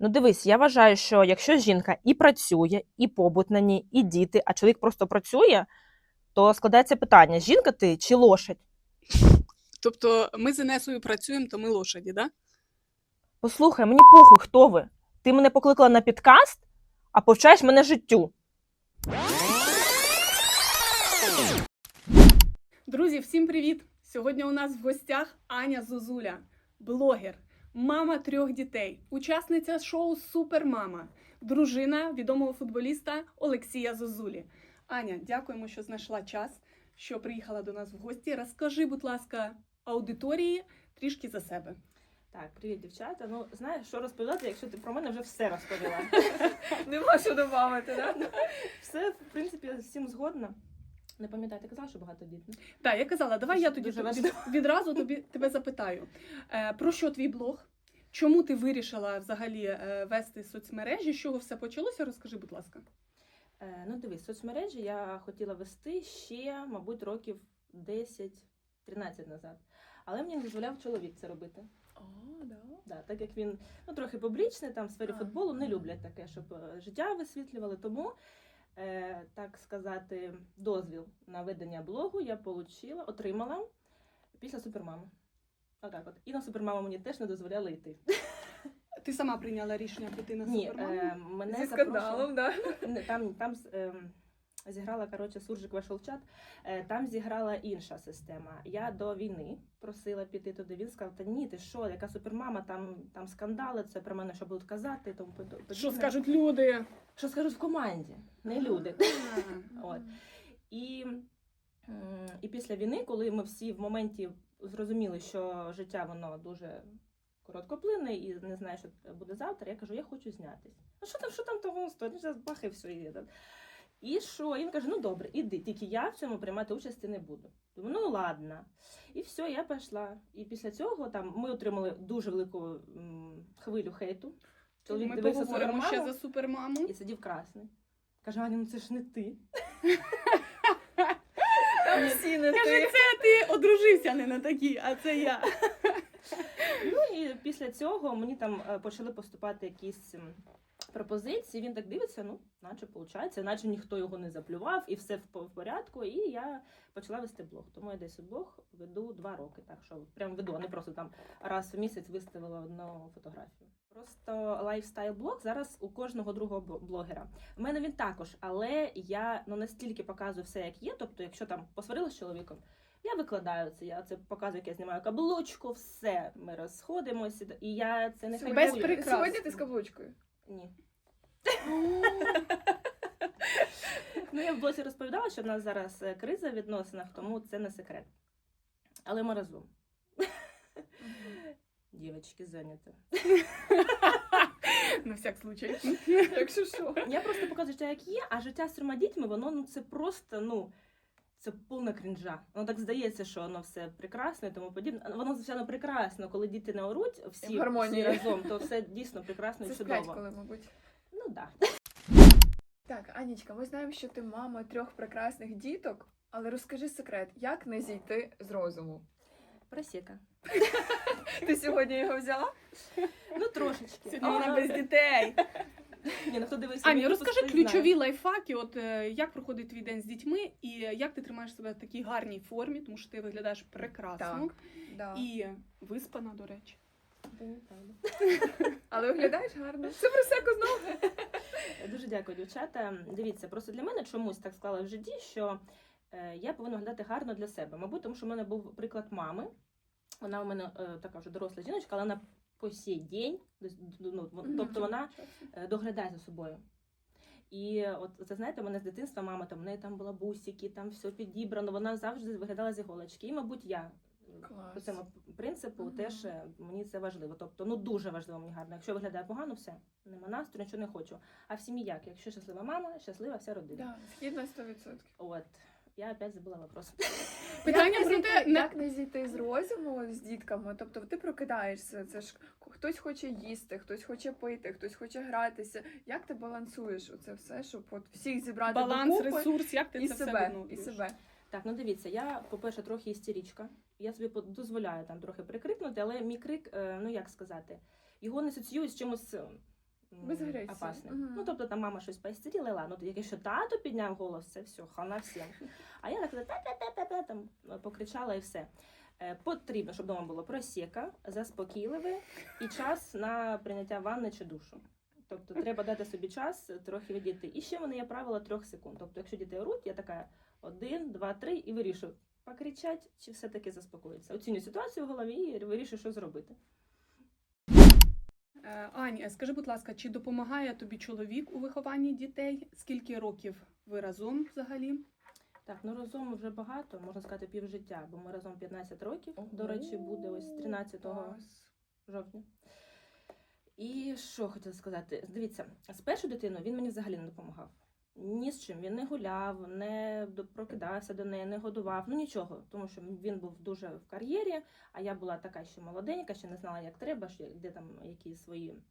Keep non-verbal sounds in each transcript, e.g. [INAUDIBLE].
Ну, дивись, я вважаю, що якщо жінка і працює, і побут на ній, і діти, а чоловік просто працює, то складається питання: жінка ти чи лошадь? Тобто ми з Інесою працюємо, то ми лошаді, да? Послухай, мені похуй, хто ви? Ти мене покликала на підкаст, а повчаєш мене життю. Друзі, всім привіт! Сьогодні у нас в гостях Аня Зозуля, блогер, мама трьох дітей, учасниця шоу Супермама, дружина відомого футболіста Олексія Зозулі. Аня, дякуємо, що знайшла час, що приїхала до нас в гості. Розкажи, будь ласка, аудиторії трішки за себе. Так, привіт, дівчата. Ну, знаєш, що розповідати, якщо ти про мене вже все розповіла. [LAUGHS] Нема що додати, да? Все, в принципі, всім згодна. Не пам'ятаю, ти казала, що багатодітна? Так, я казала, давай я тоді від- відразу тобі тебе запитаю. Е, про що твій блог? Чому ти вирішила взагалі е, вести соцмережі? З чого все почалося? Розкажи, будь ласка. Е, ну, дивись, соцмережі я хотіла вести ще, мабуть, років 10-13 назад. Але мені не дозволяв чоловік це робити. О, да. Да, так як він ну, трохи публічний, там в сфері А. футболу не люблять таке, щоб е, життя висвітлювали. Тому, так сказати, дозвіл на ведення блогу я получила, отримала після супермами. Отак от. І на супермаму мені теж не дозволяли йти. [LAUGHS] Ти сама прийняла рішення піти на Ні, е, мене Зі запрошували- скандалом, да? Там, там ем, зіграла коротше, Суржик вийшов в чат. Е, там зіграла інша система. Я до війни просила піти туди. Він сказав: Та ні, ти що, яка супермама, там, там скандали, це про мене що будуть казати. Тому Що скажуть люди? Що скажуть в команді, не люди. [LAUGHS] От. І, і після війни, коли ми всі в моменті зрозуміли, що життя воно дуже короткоплинне і не знаю, що буде завтра, я кажу, я хочу знятись. Ну що там, що там того стоїть? Зараз бах і все. І, і що? І він каже: ну добре, іди, тільки я в цьому приймати участі не буду. Думаю, ну ладно. І все, я пішла. І після цього там ми отримали дуже велику м, хвилю хейту. Чоловік Ми дивився поговоримо ще за супермаму. і сидів красний. Каже, Аня, ну це ж не ти. Там всі не Каже, ти. це ти одружився не на такій, а це я. [LAUGHS] Ну і після цього мені там е, почали поступати якісь м, пропозиції. Він так дивиться, ну, наче виходить, наче ніхто його не заплював, і все в по- порядку. І я почала вести блог. Тому я десь блог веду два роки. Так що прям веду, а не просто там раз в місяць виставила одну фотографію. Просто лайфстайл блог зараз у кожного другого блогера. У мене він також, але я ну настільки показую все, як є. Тобто, якщо там посварила з чоловіком, я викладаю це, я це показую, як я знімаю каблучку, все, ми розходимося, і я це не Сьогодні- Без хайпую. прикрас. Сьогодні ти з каблучкою. Ні. [LAUGHS] Ну, я в блозі розповідала, що в нас зараз е, криза в відносинах, тому це не секрет. Але ми разом. Дівочки зайняті. [LAUGHS] На всяк случай. [LAUGHS] Якщо що. Я просто показую життя, як є, а життя з трьома дітьми, воно ну це просто, ну. Це повна крінжа. Воно так здається, що воно все прекрасне і тому подібне. Воно, звичайно, прекрасно, коли діти не оруть всі, гармонії. всі разом, то все дійсно прекрасно Це і сплять чудово. коли, мабуть. Ну так. Так, Анічка, ми знаємо, що ти мама трьох прекрасних діток, але розкажи секрет, як не зійти з розуму? Просіка. Ти сьогодні його взяла? Ну трошечки. Сьогодні вона без дітей. [LAUGHS] Ні, ну хто дивився Аня, випуск, розкажи той знає. ключові лайфхаки, от е, як проходить твій день з дітьми, і як ти тримаєш себе в такій гарній формі, тому що ти виглядаєш прекрасно Да. і виспана, до речі. [LAUGHS] Але виглядаєш гарно. Це про всяку знову. Дуже дякую, дівчата. Дивіться, просто для мене чомусь так склалося в житті, що е, я повинна виглядати гарно для себе. Мабуть, тому що в мене був приклад мами. Вона у мене е, така вже доросла жіночка, але вона по сей день, ну, тобто вона е, доглядає за собою. І от це знаєте, мене з дитинства мама там в неї там була бусики, там все підібрано. Вона завжди виглядала з іголочки. І, мабуть, я е, Клас. по цьому принципу Мгм. теж е, мені це важливо. Тобто, ну дуже важливо мені гарно. Якщо виглядає погано, все нема настрою, нічого не хочу. А в сім'ї як? Якщо щаслива мама, щаслива вся родина. Да, згідно 100%. От я опять забула вопрос. [LAUGHS] Питання про те, як не зійти з розуму з дітками? Тобто ти прокидаєшся, це ж хтось хоче їсти, хтось хоче пити, хтось хоче гратися. Як ти балансуєш оце все, щоб от всіх зібрати баланс, докупи ресурс, як ти і це все себе, і себе. Так, ну дивіться, я, по-перше, трохи істерічка. Я собі дозволяю там трохи прикрикнути, але мій крик, е, ну як сказати, його не асоціюю з чимось м, Без агресії. опасним. Мгм. Ну, тобто там мама щось поістеріла, ну, якщо тато підняв голос, це все, хана всім. А я так та-та-та-та-та, там е, покричала і все. Е, Потрібно, щоб вдома було просіка, заспокійливе і час на прийняття ванни чи душу. Тобто треба дати собі час е, трохи відійти. І ще в мене є правило трьох секунд. Тобто, якщо діти оруть, я така один, два, три і вирішую, покричать чи все-таки заспокоїться. Оцінюю ситуацію в голові і вирішую, що зробити. Е, Ань, е, скажи, будь ласка, чи допомагає тобі чоловік у вихованні дітей? Скільки років ви разом взагалі? Так, ну разом вже багато, можна сказати, півжиття, бо ми разом 15 років. До речі, буде ось 13 Клас. жовтня. І що хотіла сказати? Дивіться, з першою дитиною він мені взагалі не допомагав. Ні з чим. Він не гуляв, не прокидався до неї, не годував, ну нічого. Тому що він був дуже в кар'єрі, а я була така ще молоденька, ще не знала, як треба, що- де там які свої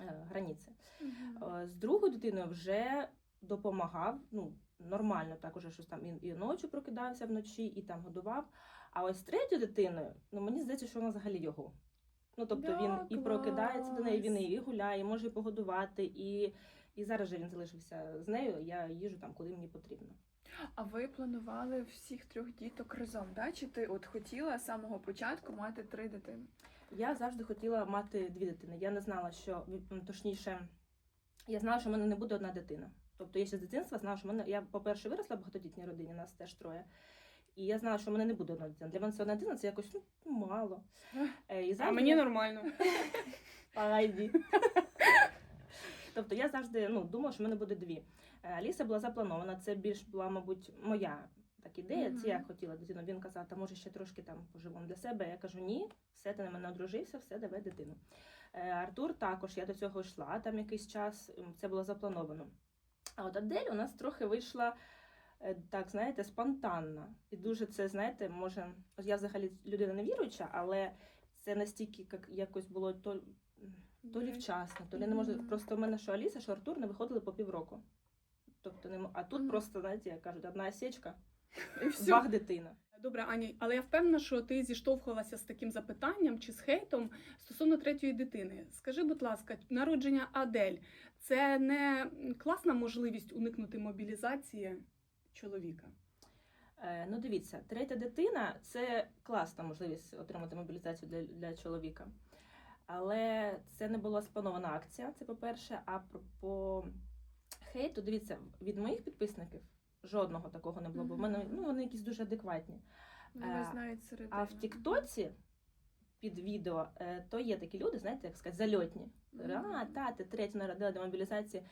е, границі. Е, З другою дитиною вже допомагав, ну, нормально, так уже щось там і, і ночі прокидався вночі, і там годував. А ось з третьою дитиною, ну мені здається, що вона взагалі його. Ну, тобто Да, він і прокидається до неї, він і гуляє, і може і погодувати, і, і зараз же він залишився з нею, я їжу там, куди мені потрібно. А ви планували всіх трьох діток разом, да? Чи ти от хотіла з самого початку мати три дитини? Я завжди хотіла мати дві дитини. Я не знала, що точніше, я знала, що в мене не буде одна дитина. Тобто я ще з дитинства знала, що в мене я, по-перше, виросла в багатодітній родині, нас теж троє. І я знала, що в мене не буде одна дитина. Для мене це одна дитина це якось ну, мало. Е, І А мені я- нормально. [LAUGHS] Айді. [LAUGHS] Тобто я завжди ну, думала, що в мене буде дві. Е, Аліса була запланована, це більш була, мабуть, моя так ідея. Це я хотіла дитину. Він казав, та може ще трошки там поживемо для себе. Я кажу, ні, все, ти на мене одружився, все, давай дитину. Е, Артур також, я до цього йшла там якийсь час, це було заплановано. А от Адель у нас трохи вийшла. е, Так, знаєте, спонтанна. І дуже це, знаєте, може, я взагалі людина не віруюча, але це настільки як, якось було то, то лі вчасно, то лі не може. Просто в мене що Аліса, що Артур не виходили по півроку. Тобто не мо- а тут просто, знаєте, як кажуть, одна січка, [LAUGHS] І все. бах дитина. Добре, Аня, але я впевнена, що ти зіштовхувалася з таким запитанням чи з хейтом стосовно третьої дитини. Скажи, будь ласка, народження Адель це не класна можливість уникнути мобілізації чоловіка? Е, ну, дивіться, третя дитина це класна можливість отримати мобілізацію для, для чоловіка. Але це не була спланована акція, це по-перше. А про по хейту, дивіться, від моїх підписників жодного такого не було, бо в мене ну, вони якісь дуже адекватні. Вони Е, знають середину. А в Тіктоці під відео е, то є такі люди, знаєте, як сказати, зальотні. А, та, ти третя народила до мобілізації.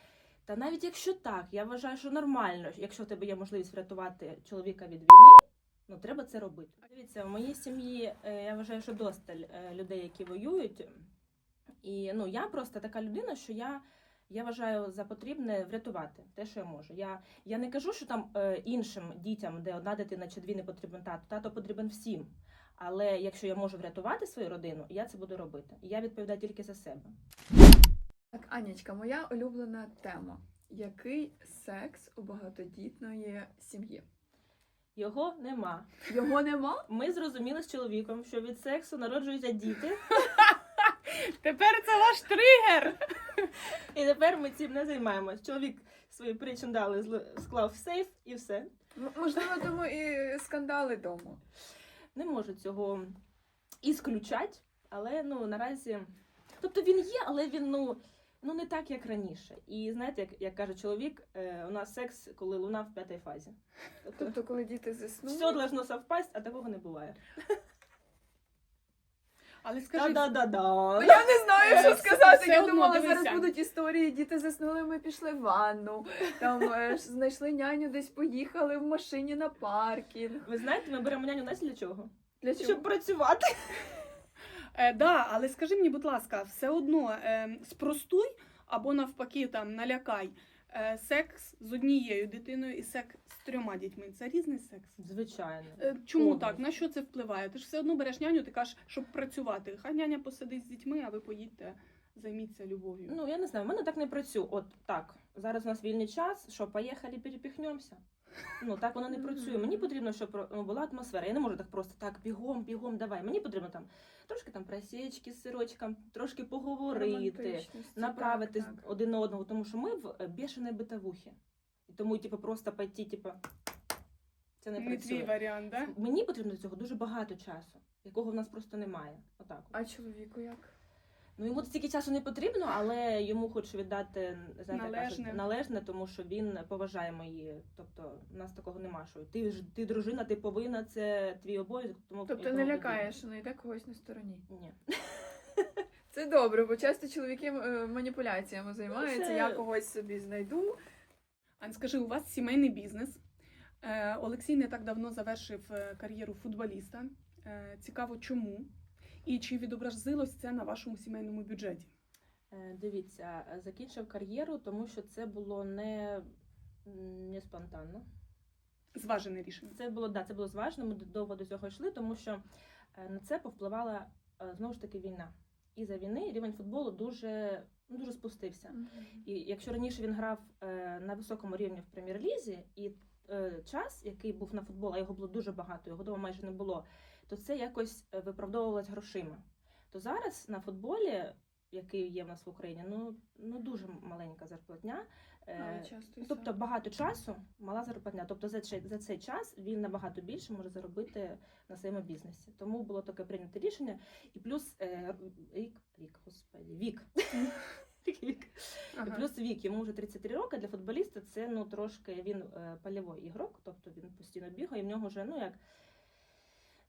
Та навіть якщо так, я вважаю, що нормально, якщо в тебе є можливість врятувати чоловіка від війни, ну треба це робити. Дивіться, в моїй сім'ї е, я вважаю, що досталь е, людей, які воюють. І ну я просто така людина, що я. Я вважаю за потрібне врятувати те, що я можу. Я, я не кажу, що там е, іншим дітям, де одна дитина чи дві не потрібен тато, тато потрібен всім. Але якщо я можу врятувати свою родину, я це буду робити. І я відповідаю тільки за себе. Так, Анічка, моя улюблена тема. Який секс у багатодітної сім'ї? Його нема. Його нема? Ми зрозуміли з чоловіком, що від сексу народжуються діти, [LAUGHS] Тепер це ваш тригер. і тепер ми цим не займаємось. Чоловік свої причиндали склав в сейф і все. Можливо, тому і скандали вдома. Не можу цього ісключати, але ну наразі. Тобто він є, але він ну, ну не так, як раніше. І знаєте, як, як каже чоловік, е, у нас секс, коли луна в п'ятій фазі. Тобто Тобто, коли діти заснули, все должно совпасть, а такого не буває. Але скажи, Да-да-да-да. Ну, я не знаю, що Е, сказати. все Я одно, думала, дивися. зараз будуть історії. Діти заснули, ми пішли в ванну. Там е, ж знайшли няню, десь поїхали в машині на паркінг. Ви знаєте, ми беремо няню нас для чого? Для чого? Щоб працювати. Е, да, але скажи мені, будь ласка, все одно е, спростуй або навпаки там налякай. Е, секс з однією дитиною і секс з трьома дітьми це різний секс. Звичайно. Е, чому Повністю. так? На що це впливає? Ти ж все одно береш няню, ти кажеш, щоб працювати. Хай няня посидить з дітьми, а ви поїдьте займіться любов'ю. Ну я не знаю, в мене так не працює. От так, зараз у нас вільний час. Що, поїхали, перепіхнемося? Ну так воно не працює. Мені потрібно, щоб ну, була атмосфера. Я не можу так просто так бігом, бігом, давай. Мені потрібно там трошки там просічки з сирочком, трошки поговорити, направити так, так. один на одного, тому що ми в е, бешеnej битовухі. І тому, типу, просто пойти, типу, це не не твій працює. варіант, да? Мені потрібно цього дуже багато часу, якого в нас просто немає. Отак. от. А чоловіку як? Ну йому стільки часу не потрібно, але йому хочу віддати знаєте, Належне. кажуть, належне, тому що він поважає мої. Тобто, у нас такого нема, що ти ж ти дружина, ти повинна, це твій обов'язок. Тому Тобто не подібне. лякає, що знайде когось на стороні. Ні. Це добре, бо часто чоловіки е, маніпуляціями займаються. це- Я когось собі знайду. Ань, скажи, у вас сімейний бізнес. Е, Олексій не так давно завершив е, кар'єру футболіста. Цікаво, чому? І чи відобразилось це на вашому сімейному бюджеті? Е, Дивіться, закінчив кар'єру, тому що це було не, не спонтанно. Зважене рішення. Це було да, це було зважно. Ми довго до цього йшли, тому що е, на це повпливала е, знову ж таки війна. І за війни рівень футболу дуже, ну, дуже спустився. І якщо раніше він грав на високому рівні в прем'єр-лізі, і час, який був на футбол, а його було дуже багато, його вдома майже не було, то це якось е, виправдовувалось грошима. То зараз на футболі, який є в нас в Україні, ну, ну дуже маленька зарплатня. Е, часто Тобто багато часу, мала зарплатня. Тобто за цей, за цей час він набагато більше може заробити на своєму бізнесі. Тому було таке прийнято рішення. І плюс е, рік, рік, господи, вік. [LAUGHS] Вік. І Ага. плюс вік, йому вже 33 роки. Для футболіста це ну трошки він е, польовий ігрок, тобто він постійно бігає, і в нього вже ну як.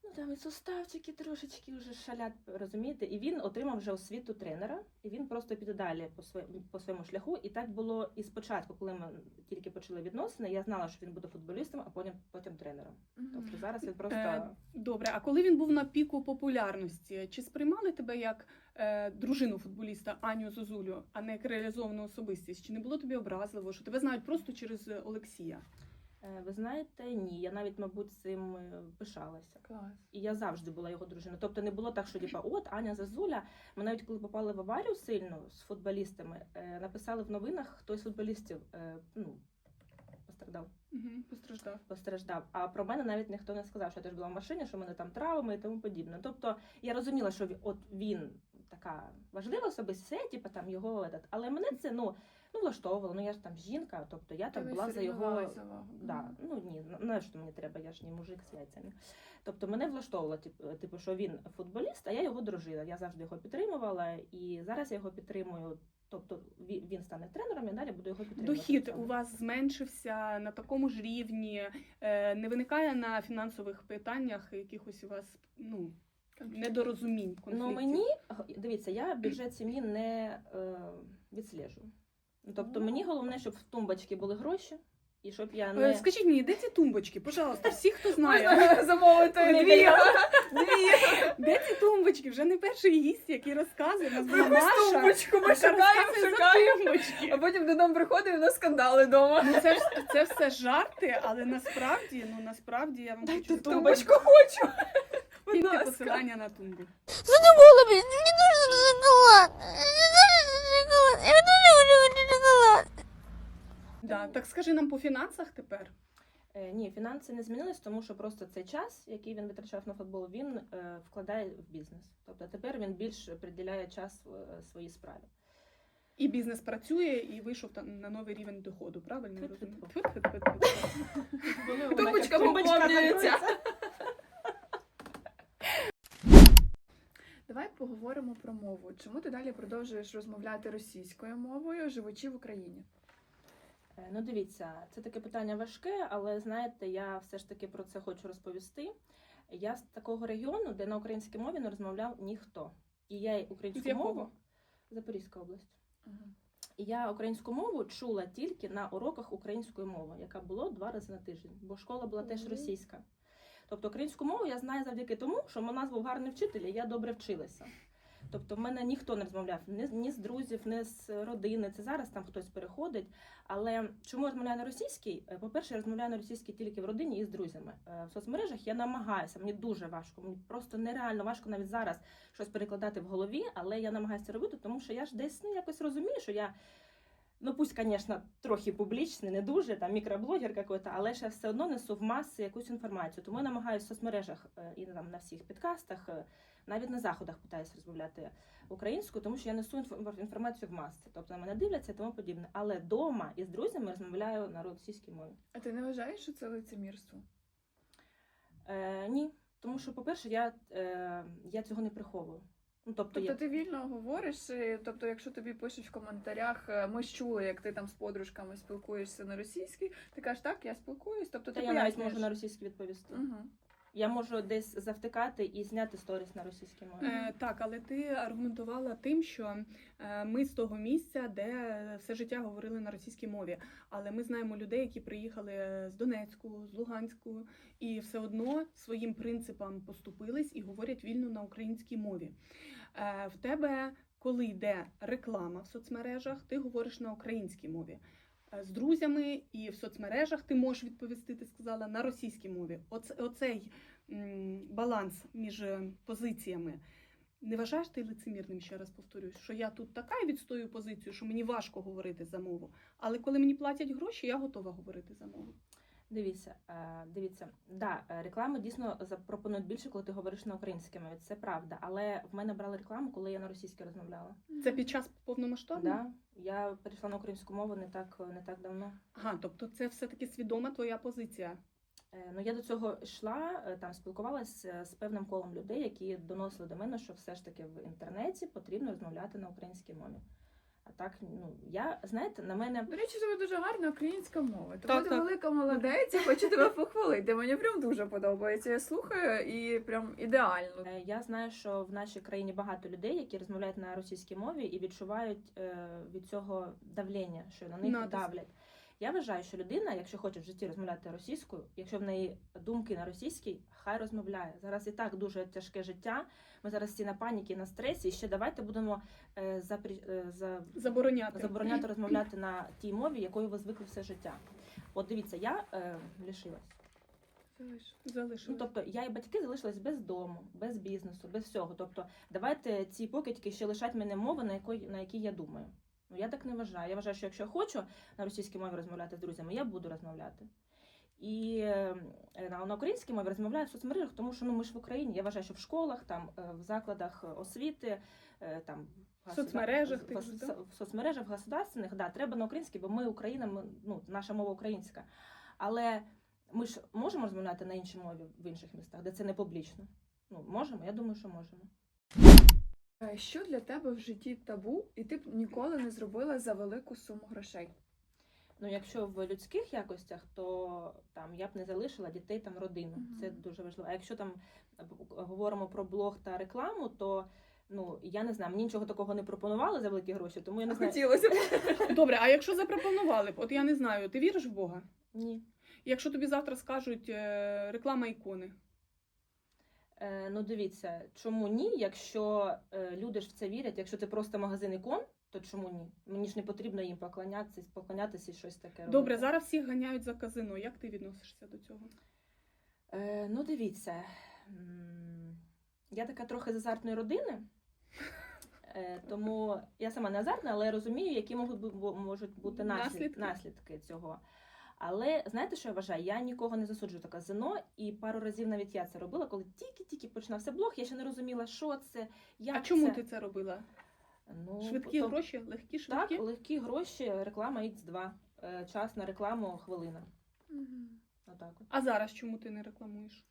Ну там і суставчики трошечки вже шалять, розумієте? І він отримав вже освіту тренера, і він просто піде далі по своєму по своєму шляху. І так було і спочатку, коли ми тільки почали відносини, я знала, що він буде футболістом, а потім потім тренером. Тобто зараз він просто Е, Добре, а коли він був на піку популярності, чи сприймали тебе як е, дружину футболіста Аню Зозулю, а не як реалізовану особистість? Чи не було тобі образливо, що тебе знають просто через Олексія? Е, ви знаєте, ні, я навіть, мабуть, цим е, пишалася. Клас. І я завжди була його дружиною. Тобто не було так, що типа, от Аня Зазуля. Ми навіть коли попали в аварію сильну з футболістами, е, написали в новинах, хтось з футболістів ну, постраждав, Угу, постраждав. постраждав. А про мене навіть ніхто не сказав, що я теж була в машині, що в мене там травми і тому подібне. Тобто я розуміла, що от він така важлива особистість, все, типу, там його этот. але мене це ну. Ну, влаштовувало, ну я ж там жінка, тобто я там була за його. Да, ну ні, на що мені треба, я ж не мужик з яйцями. Тобто мене влаштовувало, типу, типу, що він футболіст, а я його дружина. Я завжди його підтримувала, і зараз я його підтримую. Тобто ві- він стане тренером, і далі буду його підтримувати. Дохід у вас зменшився на такому ж рівні, е, не виникає на фінансових питаннях якихось у вас ну. Недорозумінь, конфліктів? Ну мені дивіться, я бюджет сім'ї не е, відслежую. Ну, Тобто Ну. мені головне, щоб в тумбочці були гроші, і щоб я Е, не Скажіть мені, де ці тумбочки? Пожалуйста, всі, хто знає. Замовити дві. Дві. Де ці тумбочки? Вже не перший гість, який розказує. Нас була Маша, тумбочку ми яка шукаємо, розказує за шукаємо. тумбочки. А потім додому приходимо, і нас скандали вдома. Ну це ж це все жарти, але насправді, ну насправді я вам Дайте хочу Тумбочку хочу. Будь Киньте ласка. посилання на тумбу. Задумала, блин, мне нужен шоколад. Шоколад. Я дуже люблю шоколад. Да, так скажи нам по фінансах тепер. Е, Ні, фінанси не змінились, тому що просто цей час, який він витрачав на футбол, він е, вкладає в бізнес. Тобто тепер він більш приділяє час е, своїй справі. І бізнес працює, і вийшов там на новий рівень доходу, правильно я розумію? Тьфу-тьфу-тьфу. Тумбочка поповнюється. Давай поговоримо про мову. Чому ти далі продовжуєш розмовляти російською мовою, живучи в Україні? Е, Ну, дивіться, це таке питання важке, але знаєте, я все ж таки про це хочу розповісти. Я з такого регіону, де на українській мові не розмовляв ніхто. І я й З українську мову Запорізька область. І я українську мову чула тільки на уроках української мови, яка було два рази на тиждень, бо школа була теж російська. Тобто українську мову я знаю завдяки тому, що у нас був гарний вчитель, і я добре вчилася. Тобто, в мене ніхто не розмовляв ні, ні з друзів, ні з родини. Це зараз там хтось переходить. Але чому я розмовляю на російській? Е, По-перше, я розмовляю на російській тільки в родині і з друзями. Е, В соцмережах я намагаюся, мені дуже важко, мені просто нереально важко навіть зараз щось перекладати в голові, але я намагаюся робити, тому що я ж десь ну, якось розумію, що я. Ну, пусть, звісно, трохи публічний, не дуже, там мікроблогер какой-то, але ж я все одно несу в маси якусь інформацію. Тому я намагаюся в соцмережах е, і там на всіх підкастах, е, навіть на заходах питаюся розмовляти українською, тому що я несу інформацію в маси. Тобто на мене дивляться і тому подібне. Але вдома із друзями розмовляю на російській мові. А ти не вважаєш, що це лицемірство? Е, ні, тому що, по-перше, я, е, я цього не приховую. Ну, тобто, Тобто я... ти вільно говориш, тобто, якщо тобі пишуть в коментарях, е, ми ж чули, як ти там з подружками спілкуєшся на російській, ти кажеш, так, я спілкуюсь, тобто Та ти я навіть можу на російській відповісти. Угу. Я можу десь завтикати і зняти сторіс на російській мові. Е, так, але ти аргументувала тим, що е, ми з того місця, де все життя говорили на російській мові. Але ми знаємо людей, які приїхали з Донецьку, з Луганську, і все одно своїм принципам поступились і говорять вільно на українській мові. Е, в тебе, коли йде реклама в соцмережах, ти говориш на українській мові. Е, З друзями і в соцмережах ти можеш відповісти, ти сказала, на російській мові. Оце, оцей баланс між е, позиціями. Не вважаєш ти лицемірним, ще раз повторюсь, що я тут така і відстою позицію, що мені важко говорити за мову. Але коли мені платять гроші, я готова говорити за мову. Дивіться, е, дивіться, да, е, реклами дійсно запропонують більше, коли ти говориш на українській мові. Це правда. Але в мене брали рекламу, коли я на російській розмовляла. Це під час повномасштабного? Да, я перейшла на українську мову не так не так давно. Ага, тобто це все-таки свідома твоя позиція. Е, Ну, я до цього йшла, там спілкувалася з певним колом людей, які доносили до мене, що все ж таки в інтернеті потрібно розмовляти на українській мові. А так, ну я знаєте, на мене До речі, тебе дуже гарна українська мова. Тому ти велика молодець, я хочу тебе похвалити. Мені прям дуже подобається. Я слухаю і прям ідеально. Е, Я знаю, що в нашій країні багато людей, які розмовляють на російській мові і відчувають е, від цього давлення, що на них Натиск. давлять. Я вважаю, що людина, якщо хоче в житті розмовляти російською, якщо в неї думки на російській, хай розмовляє. Зараз і так дуже тяжке життя. Ми зараз всі на паніки, на стресі. І ще давайте будемо е, запрі... е, за... Забороняти. забороняти розмовляти на [CLEARS THROAT] тій мові, якою ви звикли все життя. От дивіться, я е, лишилась. Залиш. Ну, тобто я і батьки залишились без дому, без бізнесу, без всього. Тобто, давайте ці покидьки ще лишать мене мови, на якій, на якій я думаю. Ну я так не вважаю. Я вважаю, що якщо я хочу на російській мові розмовляти з друзями, я буду розмовляти. І е, на, українській мові розмовляю в соцмережах, тому що ну ми ж в Україні. Я вважаю, що в школах, там е, в закладах освіти, е, там В соцмережах в, в, в соцмережах государственних, да, треба на українській, бо ми Україна, ми, ну, наша мова українська. Але ми ж можемо розмовляти на іншій мові в інших містах, де це не публічно. Ну, можемо, я думаю, що можемо. Е, Що для тебе в житті табу, і ти б ніколи не зробила за велику суму грошей? Ну, якщо в людських якостях, то там я б не залишила дітей там родину. Мгм. Це дуже важливо. А якщо там е, говоримо про блог та рекламу, то ну я не знаю, мені нічого такого не пропонували за великі гроші, тому я не знаю. Хотілося б. [LAUGHS] Добре, а якщо запропонували б, от я не знаю, ти віриш в Бога? Ні. Якщо тобі завтра скажуть е, реклама ікони, ну дивіться, чому ні? Якщо е, люди ж в це вірять, якщо це просто магазин ікон, то чому ні? Мені ж не потрібно їм поклонятися, поклонятися і щось таке. добре, зараз всіх ганяють за казино. Як ти відносишся до цього? Е, ну, дивіться, я така трохи з азартної родини, е, тому я сама не азартна, але я розумію, які можуть, можуть бути Наслідки. наслідки. цього. Але знаєте, що я вважаю? Я нікого не засуджую до казино, і пару разів навіть я це робила, коли тільки-тільки починався блог, я ще не розуміла, що це, як а чому ти це робила? Ну, Швидкі то- гроші, легкі швидкі? Так, легкі гроші, реклама X2. Е, Час на рекламу хвилина. Отак от. А зараз чому ти не рекламуєш?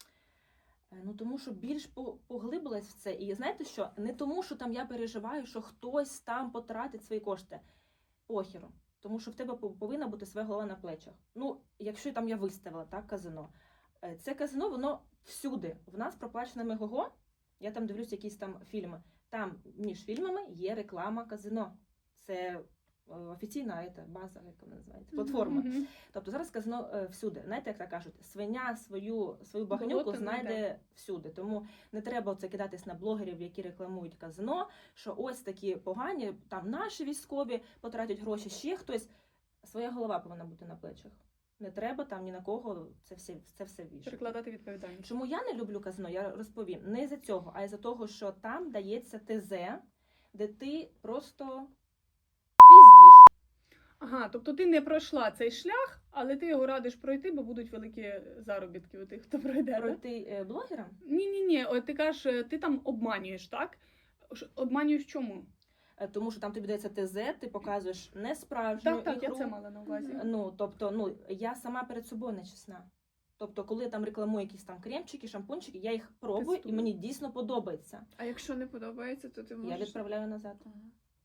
Е, Ну тому що більш поглибилась в це. І знаєте що? Не тому, що там я переживаю, що хтось там потратить свої кошти. Похеру. Тому що в тебе повинна бути своя голова на плечах. Ну, якщо там я виставила так казино. Е, Це казино, воно всюди. В нас проплачено Мегого. Я там дивлюсь якісь там фільми. Там між фільмами є реклама казино. Це офіційна ета, база, як вона називається, платформа. Мгм. Тобто зараз казино е, всюди. Знаєте, як так кажуть, свиня свою свою багнюку Болото знайде знайде. всюди. Тому не треба це кидатись на блогерів, які рекламують казино. Що ось такі погані, там наші військові потратять гроші, ще хтось. Своя голова повинна бути на плечах. Не треба там ні на кого це все це все вішати. Перекладати відповідальність. Чому я не люблю казино, я розповім. Не із-за цього, а із-за того, що там дається ТЗ, де ти просто. Ага, тобто ти не пройшла цей шлях, але ти його радиш пройти, бо будуть великі заробітки у тих, хто пройде. да? Пройти е, блогерам. Ні, ні, ні. От ти кажеш, е, ти там обманюєш, так? Обманюєш чому? Е, Тому що там тобі дається ТЗ, ти показуєш не справжню Так, так, я ігру. це мала на увазі. Ну, тобто, ну я сама перед собою не чесна. Тобто, коли я там рекламую якісь там кремчики, шампунчики, я їх пробую Тестую. і мені дійсно подобається. А якщо не подобається, то ти можеш... Я відправляю назад. Ага.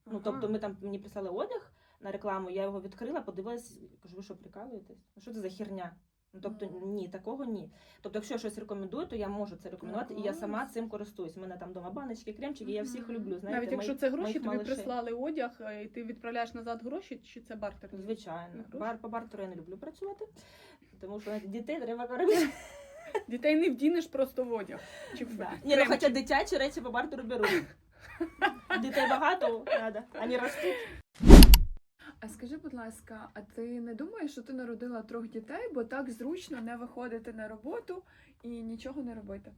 Ну тобто, ми там мені прислали одяг на рекламу, я його відкрила, подивилась, кажу, ви що прикалуєтесь? Ну що це за херня? Ну тобто ні, такого ні. Тобто, якщо я щось рекомендую, то я можу це рекомендувати, і я сама цим користуюсь. У мене там дома баночки, кремчики, я всіх люблю. Знаєте, Навіть якщо це гроші, тобі малишей. прислали одяг, е, і ти відправляєш назад гроші, чи це бартер? Звичайно, бар по бартеру я не люблю працювати, тому що дітей треба кормити. [LAUGHS] Дітей не вдінеш просто в одяг. Чи в Да. Ні, ну хоча дитячі речі по бартеру беру. [LAUGHS] Дітей багато, треба, вони ростуть. А скажи, будь ласка, а ти не думаєш, що ти народила трьох дітей, бо так зручно не виходити на роботу і нічого не робити?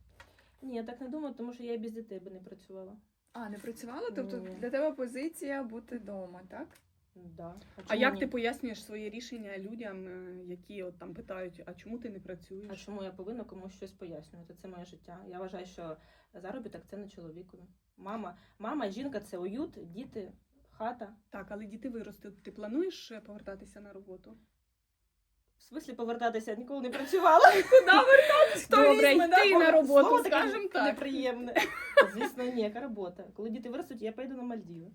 Ні, я так не думаю, тому що я і без дітей би не працювала. А, не працювала? Тобто Ні. для тебе позиція бути вдома, так? Да. А чому як ні? ти пояснюєш своє рішення людям, е, які от там питають, а чому ти не працюєш? А чому я повинна комусь щось пояснювати? Це моє життя. Я вважаю, що заробіток це не чоловікові. Мама, мама, жінка це уют, діти, хата. Так, але діти виростуть. Ти плануєш повертатися на роботу? В смислі повертатися, я ніколи не працювала. [LAUGHS] Куди вертатись? Хто Добре, йти на роботу, скажем так. неприємне. [LAUGHS] Звісно, ні, яка робота. Коли діти виростуть, я поїду на Мальдіви.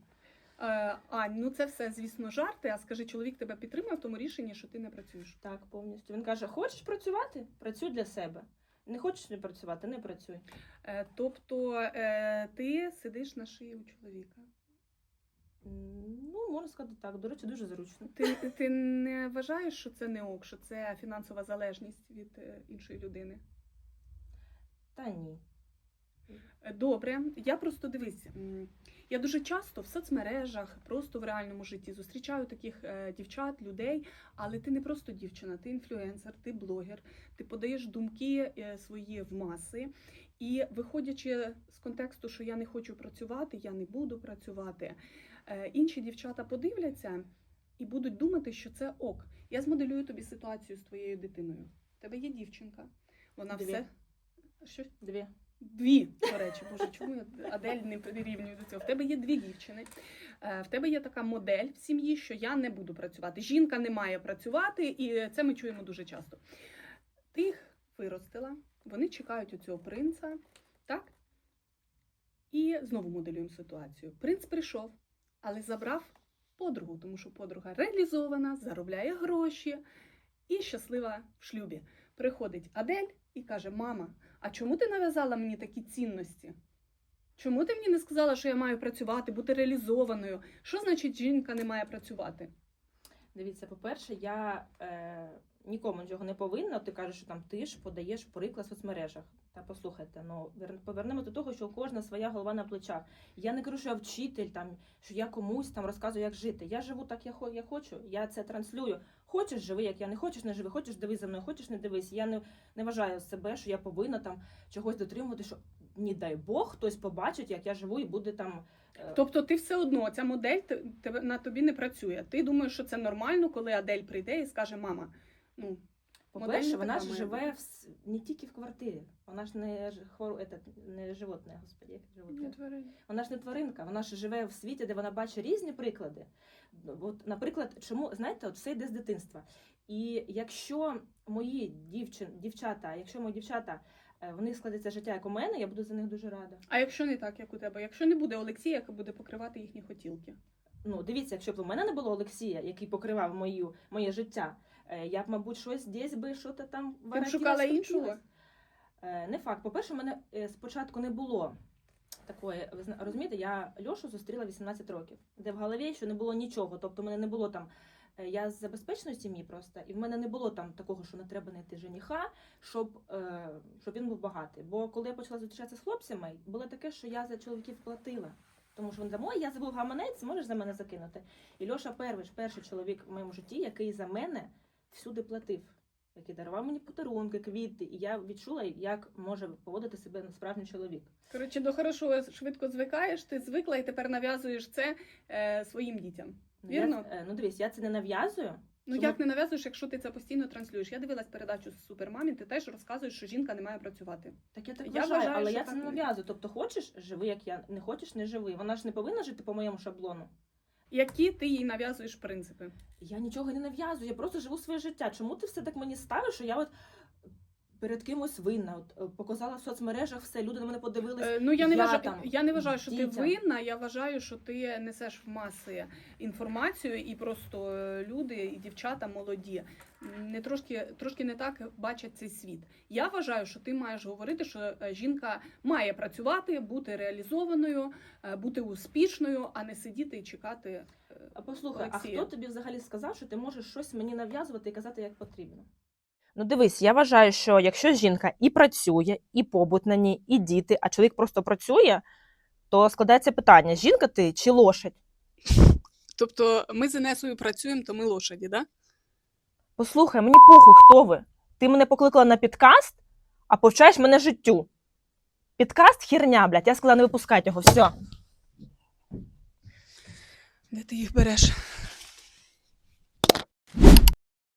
Е, Ань, ну це все, звісно, жарти. А скажи, чоловік тебе підтримує в тому рішенні, що ти не працюєш. Так, повністю. Він каже: хочеш працювати? Працюй для себе. Не хочеш не працювати, не працюй. Е, тобто е, ти сидиш на шиї у чоловіка. Ну, можна сказати так. До речі, дуже зручно. Ти, ти не вважаєш, що це не ок, що це фінансова залежність від е, іншої людини? Та ні. Е, Добре, я просто дивись. Я дуже часто в соцмережах, просто в реальному житті зустрічаю таких е, дівчат, людей, але ти не просто дівчина, ти інфлюенсер, ти блогер, ти подаєш думки свої в маси. І виходячи з контексту, що я не хочу працювати, я не буду працювати, інші дівчата подивляться і будуть думати, що це ок. Я змоделюю тобі ситуацію з твоєю дитиною. У тебе є дівчинка, вона Дві. все. Що? Дві. Дві, до речі, боже, чому я Адель не прирівнюю до цього? В тебе є дві дівчини. Е, В тебе є така модель в сім'ї, що я не буду працювати. Жінка не має працювати, і це ми чуємо дуже часто. Ти їх виростила, вони чекають у цього принца, так? І знову моделюємо ситуацію. Принц прийшов, але забрав подругу, тому що подруга реалізована, заробляє гроші і щаслива в шлюбі. Приходить Адель і каже: Мама, а чому ти нав'язала мені такі цінності? Чому ти мені не сказала, що я маю працювати, бути реалізованою? Що значить жінка не має працювати? Дивіться, по-перше, я е, нікому нічого не повинна. Ти кажеш, що там ти ж подаєш приклад в соцмережах. Та послухайте, ну вер- повернемося до того, що кожна своя голова на плечах. Я не кажу, що я вчитель, там що я комусь там розказую, як жити. Я живу так, як я хочу. Я це транслюю. Хочеш живи, як я не хочеш, не живи, хочеш дивись за мною, хочеш не дивись. Я не, не вважаю себе, що я повинна там чогось дотримувати, що не дай Бог хтось побачить, як я живу, і буде там. е, Тобто ти все одно ця модель на тобі не працює. Ти думаєш, що це нормально, коли Адель прийде і скаже: Мама, ну По-перше, вона ж живе в, не тільки в квартирі. Вона ж не хвору, этот, не животне, господі, як животне. Не тварин. Вона ж не тваринка, вона ж живе в світі, де вона бачить різні приклади. От, наприклад, чому знаєте, от все йде з дитинства. І якщо мої дівчин, дівчата, якщо мої дівчата е, в них складеться життя, як у мене, я буду за них дуже рада. А якщо не так, як у тебе? Якщо не буде Олексія, який буде покривати їхні хотілки? Ну, дивіться, якщо б у мене не було Олексія, який покривав мою, моє життя, я б, мабуть, щось десь би що то там Ти шукала іншого? Е, Не факт. По-перше, мене е, спочатку не було такої, ви розумієте, я Льошу зустріла 18 років, де в голові ще не було нічого. Тобто, в мене не було там. е, Я з забезпеченої сім'ї просто, і в мене не було там такого, що не треба знайти жениха, щоб, е, щоб він був багатий. Бо коли я почала зустрічатися з хлопцями, було таке, що я за чоловіків платила. Тому що вони там, ой, я забув гаманець, можеш за мене закинути. І Льоша перший, перший чоловік в моєму житті, який за мене всюди платив, який дарував мені подарунки, квіти. І я відчула, як може поводити себе справжній чоловік. Коротше, до хорошого швидко звикаєш, ти звикла і тепер нав'язуєш це е, своїм дітям. Ну, Вірно? Я, е, ну дивись, я це не нав'язую. Ну як не нав'язуєш, якщо ти це постійно транслюєш? Я дивилась передачу з супермамі, ти теж розказуєш, що жінка не має працювати. Так я так Я вважаю, вважаю, але я це не не- нав'язую. Тобто, хочеш, живи як я, не хочеш, не живи. Вона ж не повинна жити по моєму шаблону. Які ти їй нав'язуєш принципи? Я нічого не нав'язую, я просто живу своє життя. Чому ти все так мені ставиш, що я от перед кимось винна? От е, показала в соцмережах все, люди на мене подивилися. Е, ну я не я вважаю, там, я не вважаю, що ти винна. Я вважаю, що ти несеш в маси інформацію, і просто е, люди і дівчата молоді не трошки трошки не так бачать цей світ. Я вважаю, що ти маєш говорити, що е, жінка має працювати, бути реалізованою, бути успішною, а не сидіти і чекати. А послухай, Олексія. а хто тобі взагалі сказав, що ти можеш щось мені нав'язувати і казати, як потрібно? Ну дивись, я вважаю, що якщо жінка і працює, і побут на ній, і діти, а чоловік просто працює, то складається питання: жінка ти чи лошадь? Тобто, ми з Інесою працюємо, то ми лошаді, да? Послухай, мені похуй, хто ви. Ти мене покликала на підкаст, а повчаєш мене життю. Підкаст херня, блядь, я сказала не випускати його, все. Де ти їх береш?